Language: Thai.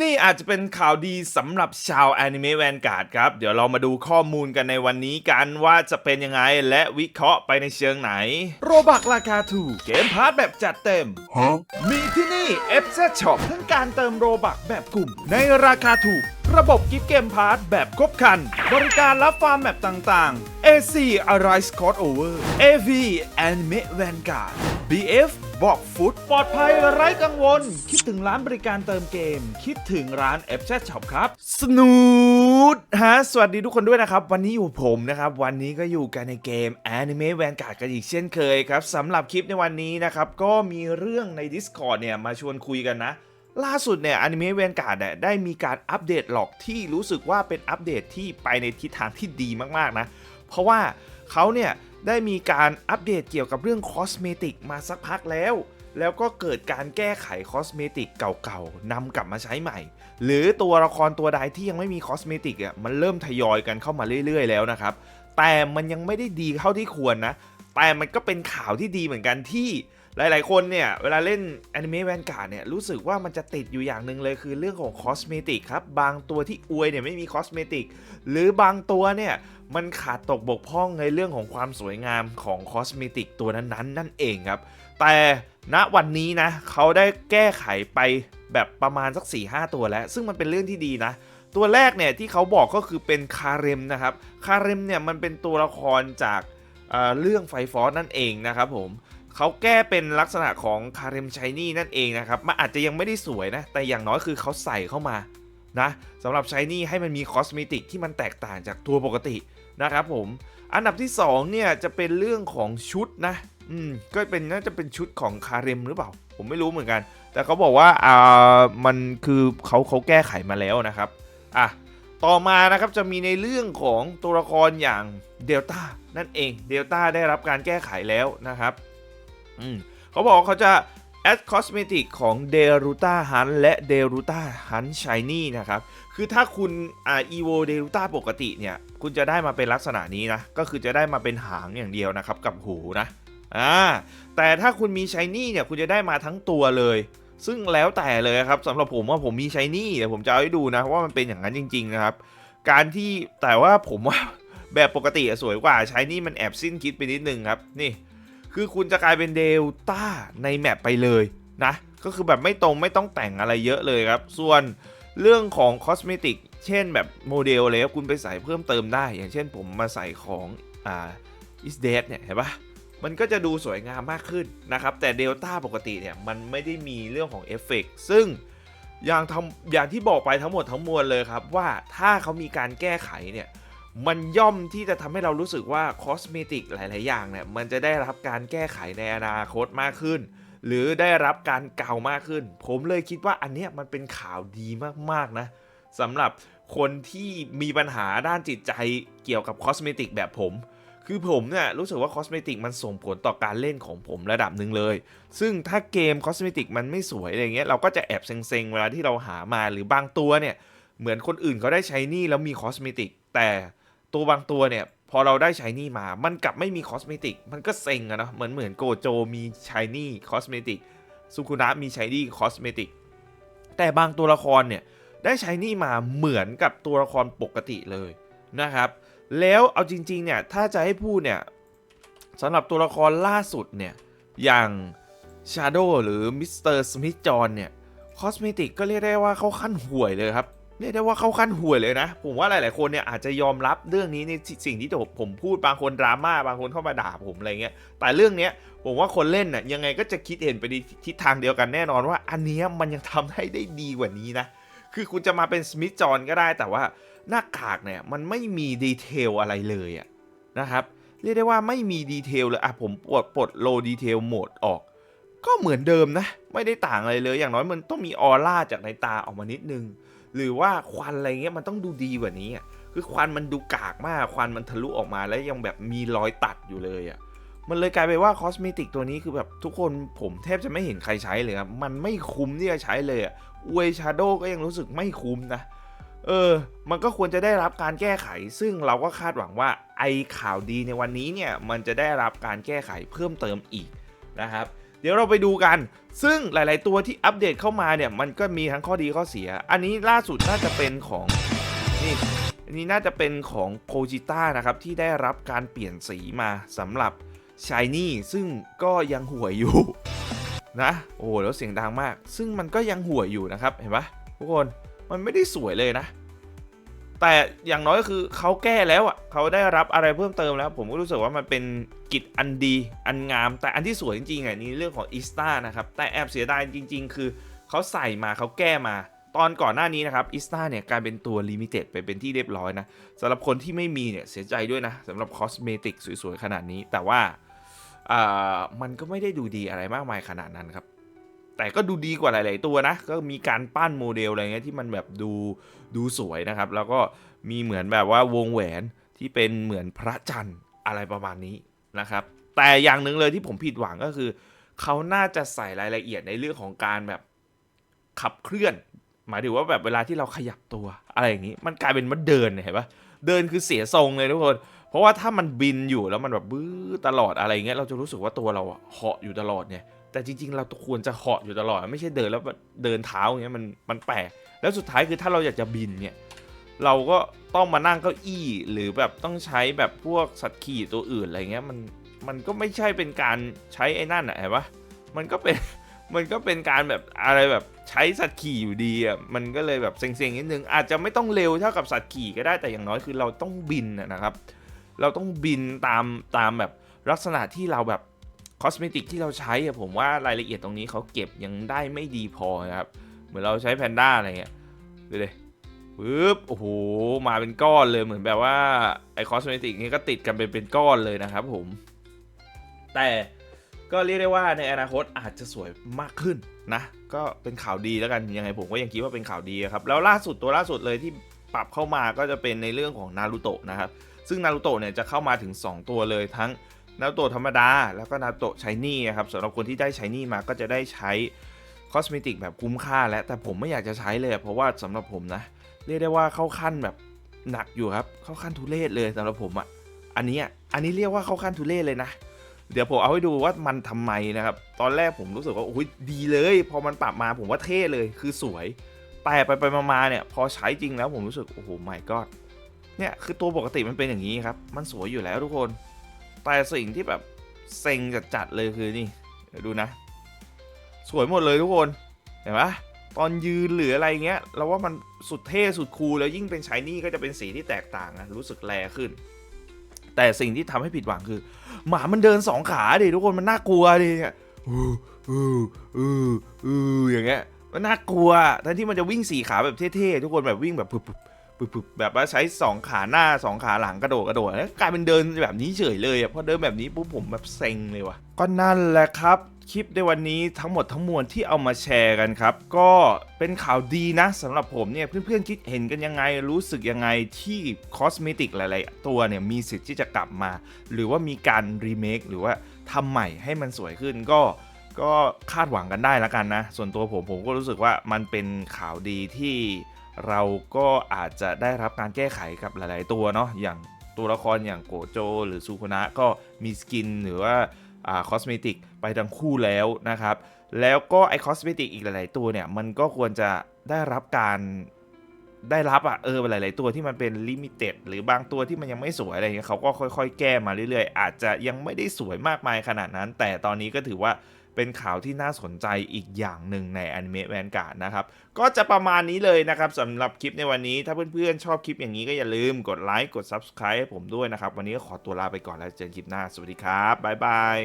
นี่อาจจะเป็นข่าวดีสำหรับชาวแอนิเมะแวนการ์ดครับ เดี๋ยวเรามาดูข้อมูลกันในวันนี้กันว่าจะเป็นยังไงและวิเคราะห์ไปในเชิงไหน โรบักราคาถูก เกมพาร์ทแบบจัดเต็ม Huh? มีที่นี่ f z Shop ทั้งการเติมโรบักแบบกลุ่ม ในราคาถูก ระบบกิฟต์เกมพาร์ทแบบครบครัน บริการรับฟาร์มแบบต่างๆ AC Arise Crossover AV Anime Vanguard BF บอกฟุตปลอดภัยไร้กังวล คิดถึงร้านบริการเติมเกม คิดถึงร้าน f z Shop ครับสนูดฮะสวัสดีทุกคนด้วยนะครับ วันนี้อยู่ผมนะครับ วันนี้ก็อยู่กันในเกม Anime Vanguard กันอีกเช่นเคยครับสำหรับคลิปในวันนี้นะครับ ก็มีเรื่องใน Discord เนี่ย มาชวนคุยกันนะ ล่าสุดเนี่ยอนิเมะเวนการ์ดเนี่ยได้มีการอัปเดตหลอกที่รู้สึกว่าเป็นอัปเดตที่ไปในทิศทางที่ดีมากๆนะ เพราะว่าเขาเนี่ย ได้มีการอัปเดตเกี่ยวกับเรื่องคอสเมติกมาสักพักแล้ว แล้วก็เกิดการแก้ไขคอสเมติกเก่าๆนำกลับมาใช้ใหม่ หรือตัวละครตัวใดที่ยังไม่มีคอสเมติกอะมันเริ่มทยอยกันเข้ามาเรื่อยๆ แล้วนะครับ แต่มันยังไม่ได้ดีเท่าที่ควรนะ แต่มันก็เป็นข่าวที่ดีเหมือนกันที่หลาย ๆ คนเนี่ย เวลาเล่น Anime Vanguard เนี่ย รู้สึกว่ามันจะติดอยู่อย่างหนึ่งเลยคือเรื่องของคอสเมติกครับ บางตัวที่อวยเนี่ยไม่มีคอสเมติก หรือบางตัวเนี่ย มันขาดตกบกพร่องในเรื่องของความสวยงามของคอสเมติกตัวนั้น ๆ นั่นเองครับ แต่ณวันนี้นะ เขาได้แก้ไขไปแบบประมาณสัก 4-5 ตัวแล้ว ซึ่งมันเป็นเรื่องที่ดีนะตัวแรกเนี่ยที่เขาบอกก็คือเป็นคาเรมนะครับ คาเรมเนี่ยมันเป็นตัวละครจาก เรื่องไฟฟอสนั่นเองนะครับผมเขาแก้เป็นลักษณะของคาเรมชายนี่นั่นเองนะครับมันอาจจะยังไม่ได้สวยนะ แต่อย่างน้อยคือเขาใส่เข้ามานะสำหรับชายนี่ให้มันมีคอสเมติกที่มันแตกต่างจากตัวปกตินะครับผม อันดับที่2เนี่ยจะเป็นเรื่องของชุดนะ อืม ก็เป็นน่าจะเป็นชุดของคาเรมหรือเปล่า ผมไม่รู้เหมือนกัน แต่เขาบอกว่า อ่า มันคือเขาเขาแก้ไขมาแล้วนะครับ อะ ต่อมานะครับจะมีในเรื่องของตัวละครอย่างเดลต้านั่นเองเดลต้าได้รับการแก้ไขแล้วนะครับอืมเขาบอกเขาจะแอดคอสเมติกของเดรูต้าฮันและเดรูต้าฮันชายนี่นะครับ คือถ้าคุณอ่าอีโวเดรูต้าปกติเนี่ย คุณจะได้มาเป็นลักษณะนี้นะ ก็คือจะได้มาเป็นหางอย่างเดียวนะครับ กับหูนะอ่าแต่ถ้าคุณมีชายนี่เนี่ย คุณจะได้มาทั้งตัวเลย ซึ่งแล้วแต่เลยครับสำหรับผมว่าผมมีชายนี่เดี๋ยวผมจะเอาให้ดูนะว่ามันเป็นอย่างนั้นจริง ๆ นะครับ การที่แต่ว่าผมว่าแบบปกติสวยกว่าชายนี่มันแอบสิ้นคิดไปนิดนึงครับนี่ คือคุณจะกลายเป็นเดลต้าในแมปไปเลยนะก็คือแบบไม่ตรงไม่ต้องแต่งอะไรเยอะเลยครับ ส่วนเรื่องของคอสเมติกเช่นแบบโมเดลเลยครับคุณไปใส่เพิ่มเติมได้ อย่างเช่นผมมาใส่ของอ่า is dead เนี่ยเห็นปะ มันก็จะดูสวยงามมากขึ้นนะครับ แต่เดลต้าปกติเนี่ยมันไม่ได้มีเรื่องของเอฟเฟกต์ซึ่งอย่างทำอย่างที่บอกไปทั้งหมดทั้งมวลเลยครับ ว่าถ้าเขามีการแก้ไขเนี่ยมันย่อมที่จะทำให้เรารู้สึกว่าคอสเมติกหลาย ๆ อย่างเนี่ยมันจะได้รับการแก้ไขในอนาคตมากขึ้น หรือได้รับการเก่ามากขึ้น ผมเลยคิดว่าอันเนี้ยมันเป็นข่าวดีมาก ๆ นะสำหรับคนที่มีปัญหาด้านจิตใจเกี่ยวกับคอสเมติกแบบผม คือผมเนี่ยรู้สึกว่าคอสเมติกมันส่งผลต่อการเล่นของผมระดับหนึ่งเลย ซึ่งถ้าเกมคอสเมติกมันไม่สวยอะไรเงี้ยเราก็จะแอบเซ็งๆ เวลาที่เราหามาหรือบางตัวเนี่ย เหมือนคนอื่นเขาได้ใช้นี่แล้วมีคอสเมติกแต่ตัวบางตัวเนี่ยพอเราได้ใช้นี่มา มันกลับไม่มีคอสเมติก มันก็เซ็งอะเนาะ เหมือนเหมือนโกโจมีชายนี่คอสเมติก สุคุนะมีชายนี่คอสเมติก แต่บางตัวละครเนี่ย ได้ใช้นี่มาเหมือนกับตัวละครปกติเลยนะครับ แล้วเอาจริงๆเนี่ยถ้าจะให้พูดเนี่ยสำหรับตัวละครล่าสุดเนี่ยอย่าง Shadow หรือมิสเตอร์สมิธจอนเนี่ยคอสเมติกก็เรียกได้ว่าเข้าขั้นห่วยเลยครับเรียกได้ว่าเข้าขั้นห่วยเลยนะ ผมว่าหลาย ๆ คนเนี่ยอาจจะยอมรับเรื่องนี้ในสิ่งที่ผมพูดบางคนดราม่าบางคนเข้ามาด่าผมอะไรเงี้ยแต่เรื่องเนี้ยผมว่าคนเล่นน่ะยังไงก็จะคิดเห็นไปในทิศทางเดียวกันแน่นอนว่า อันเนี้ยมันยังทำให้ได้ดีกว่านี้นะคือคุณจะมาเป็นสมิธจอนก็ได้แต่ว่า หน้ากากเนี่ยมันไม่มีดีเทลอะไรเลยอะนะครับ เรียกได้ว่าไม่มีดีเทลเลยอะผมปลดปลดโลดีเทลโหมดออก ก็เหมือนเดิมนะ ไม่ได้ต่างอะไรเลย อย่างน้อยมันต้องมีออร่าจากในตาออกมานิดนึง หรือว่าควันอะไรเงี้ยมันต้องดูดีกว่านี้อะคือควันมันดูกากมาก ควันมันทะลุออกมาแล้วยังแบบมีรอยตัดอยู่เลยอะมันเลยกลายไปนว่าคอสเมติกตัวนี้คือแบบทุกคนผมแทบจะไม่เห็นใครใช้เลยครับ มันไม่คุ้มที่จะใช้เลยอะเวชาโดก็ยังรู้สึกไม่คุ้มนะ เออ มันก็ควรจะได้รับการแก้ไข ซึ่งเราก็คาดหวังว่าไอข่าวดีในวันนี้เนี่ย มันจะได้รับการแก้ไขเพิ่มเติมอีกนะครับ เดี๋ยวเราไปดูกัน ซึ่งหลาย ๆ ตัวที่อัปเดตเข้ามาเนี่ย มันก็มีทั้งข้อดีข้อเสีย อันนี้ล่าสุดน่าจะเป็นของนี่อันนี้น่าจะเป็นของโ o จิต้านะครับ ที่ได้รับการเปลี่ยนสีมาสำหรับชายนี่ซึ่งก็ยังห่วยอยู่นะ โอ้โหแล้วเสียงดังมาก ซึ่งมันก็ยังห่วยอยู่นะครับ เห็นปะทุกคน มันไม่ได้สวยเลยนะ แต่อย่างน้อยก็คือเขาแก้แล้วอะเขาได้รับอะไรเพิ่มเติมแล้ว ผมก็รู้สึกว่ามันเป็นกิจอันดีอันงาม แต่อันที่สวยจริงๆอะนี่เรื่องของอีสตานะครับ แต่แอบเสียดายจริง ๆ คือเขาใส่มาเขาแก้มาตอนก่อนหน้านี้นะครับอีสตาเนี่ยกลายเป็นตัวลิมิเต็ดไปเป็นที่เรียบร้อยนะสำหรับคนที่ไม่มีเนี่ยเสียใจด้วยนะสำหรับคอสเมติกสวยๆ ขนาดนี้ แต่ว่าอ่ามันก็ไม่ได้ดูดีอะไรมากมายขนาดนั้นครับ แต่ก็ดูดีกว่าหลาย ๆ ตัวนะ ก็มีการปั้นโมเดลอะไรเงี้ยที่มันแบบดูดูสวยนะครับ แล้วก็มีเหมือนแบบว่าวงแหวนที่เป็นเหมือนพระจันทร์อะไรประมาณนี้นะครับ แต่อย่างหนึ่งเลยที่ผมผิดหวังก็คือ เขาน่าจะใส่รายละเอียดในเรื่องของการแบบขับเคลื่อน หมายถึงว่าแบบเวลาที่เราขยับตัวอะไรอย่างนี้ มันกลายเป็นว่าเดินเห็นปะเดินคือเสียทรงเลยทุกคน เพราะว่าถ้ามันบินอยู่แล้วมันแบบบื้อตลอดอะไรเงี้ยเราจะรู้สึกว่าตัวเราอะเหาะอยู่ตลอดเนี่ย แต่จริง ๆ เราควรจะเหาะอยู่ตลอด ไม่ใช่เดินแล้วเดินเท้าอย่างเงี้ยมันมันแปลกแล้วสุดท้ายคือถ้าเราอยากจะบินเนี่ยเราก็ต้องมานั่งเก้าอี้หรือแบบต้องใช้แบบพวกสัตว์ขี่ตัวอื่นอะไรเงี้ยมันมันก็ไม่ใช่เป็นการใช้ไอ้นั่นอะเห็นปะมันก็เป็นมันก็เป็นการแบบอะไรแบบใช้สัตว์ขี่อยู่ดีอะมันก็เลยแบบเซ็งๆนิดนึงอาจจะไม่ต้องเร็วเท่ากับสัตว์ขี่ก็ได้แต่อย่างน้อยคือเราต้องบินนะครับ เราต้องบินตามตามแบบลักษณะที่เราแบบ คอสเมติกที่เราใช้อะผมว่ารายละเอียดตรงนี้เขาเก็บยังได้ไม่ดีพอนะครับ เหมือนเราใช้แพนด้าอะไรเงี้ยดูเลยปึ๊บโอ้โหมาเป็นก้อนเลยเหมือนแบบว่าไอคอสเมติกนี้ก็ติดกันเป็นเป็นก้อนเลยนะครับผม แต่ก็เรียกได้ว่าในอนาคตอาจจะสวยมากขึ้นนะ ก็เป็นข่าวดีแล้วกันยังไงผมก็ยังคิดว่าเป็นข่าวดีครับ แล้วล่าสุดตัวล่าสุดเลยที่ปรับเข้ามาก็จะเป็นในเรื่องของนารูโตะนะครับ ซึ่งนารูโตะเนี่ยจะเข้ามาถึง 2 ตัวเลยทั้ง นาโตธรรมดา แล้วก็นาโตชายนี่ครับสำหรับคนที่ได้ชายนี่มาก็จะได้ใช้คอสเมติกแบบคุ้มค่าแล้วแต่ผมไม่อยากจะใช้เลย เพราะว่าสำหรับผมนะ เรียกได้ว่าเข้าขั้นแบบหนักอยู่ครับ เข้าขั้นทุเรศเลยสำหรับผมอะอันนี้อันนี้เรียกว่าเข้าขั้นทุเรศเลยนะ เดี๋ยวผมเอาให้ดูว่ามันทำไมนะครับ ตอนแรกผมรู้สึกว่าโอ้ยดีเลย พอมันปรับมาผมว่าเท่เลยคือสวย แต่ไปไปมาเนี่ย พอใช้จริงแล้วผมรู้สึกโอ้โหไม่ก็เนี่ยคือตัวปกติมันเป็นอย่างนี้ครับ มันสวยอยู่แล้วทุกคน แต่สิ่งที่แบบเซ็งจัดๆเลยคือนี่เดี๋ยวดูนะ สวยหมดเลยทุกคนเห็นปะตอนยืนหรืออะไรเงี้ยเราว่ามันสุดเท่สุดคูลแล้วยิ่งเป็นชายนี่ก็จะเป็นสีที่แตกต่างนะรู้สึกแลขึ้น แต่สิ่งที่ทำให้ผิดหวังคือ หมามันเดินสองขาดิทุกคนมันน่ากลัวดิเนี่ยอืออืออืออืออย่างเงี้ยมันน่ากลัวแทนที่มันจะวิ่งสี่ขาแบบเท่ๆทุกคนแบบวิ่งแบบปึ๊บ ปึ๊บแบบว่าใช้สองขาหน้าสองขาหลังกระโดดกระโดดแล้วกลายเป็นเดินแบบนี้เฉยเลยอะพอเดินแบบนี้ปุ๊บผมแบบเซ็งเลยว่ะก็นั่นแหละครับคลิปในวันนี้ทั้งหมดทั้งมวลที่เอามาแชร์กันครับ ก็เป็นข่าวดีนะสำหรับผมเนี่ยเพื่อนๆคิดเห็นกันยังไงรู้สึกยังไงที่คอสเมติกหลายๆ ตัวเนี่ยมีสิทธิ์ที่จะกลับมา หรือว่ามีการรีเมคหรือว่าทำใหม่ให้มันสวยขึ้นก็ก็คาดหวังกันได้แล้วกันนะ ส่วนตัวผมผมก็รู้สึกว่ามันเป็นข่าวดีที่ เราก็อาจจะได้รับการแก้ไขกับหลาย ๆ ตัวเนาะอย่างตัวละครอย่างโกโจ หรือซูโคนะก็มีสกินหรือว่าอ่าคอสเมติกไปทั้งคู่แล้วนะครับ แล้วก็ไอคอสเมติกอีกหลาย ๆ ตัวเนี่ย มันก็ควรจะได้รับการได้รับอะเออหลาย ๆ ตัวที่มันเป็นลิมิเต็ดหรือบางตัวที่มันยังไม่สวยอะไรเงี้ยเขาก็ค่อย ๆ แก้มาเรื่อย ๆ อาจจะยังไม่ได้สวยมากมายขนาดนั้น แต่ตอนนี้ก็ถือว่า เป็นข่าวที่น่าสนใจอีกอย่างหนึ่งในอนิเมะแวนการ์ดนะครับ ก็จะประมาณนี้เลยนะครับสำหรับคลิปในวันนี้ถ้าเพื่อนๆ ชอบคลิปอย่างนี้ก็อย่าลืมกดไลค์กด Subscribe ให้ผมด้วยนะครับ วันนี้ก็ขอตัวลาไปก่อนแล้วเจอกันคลิปหน้าสวัสดีครับบ๊ายบาย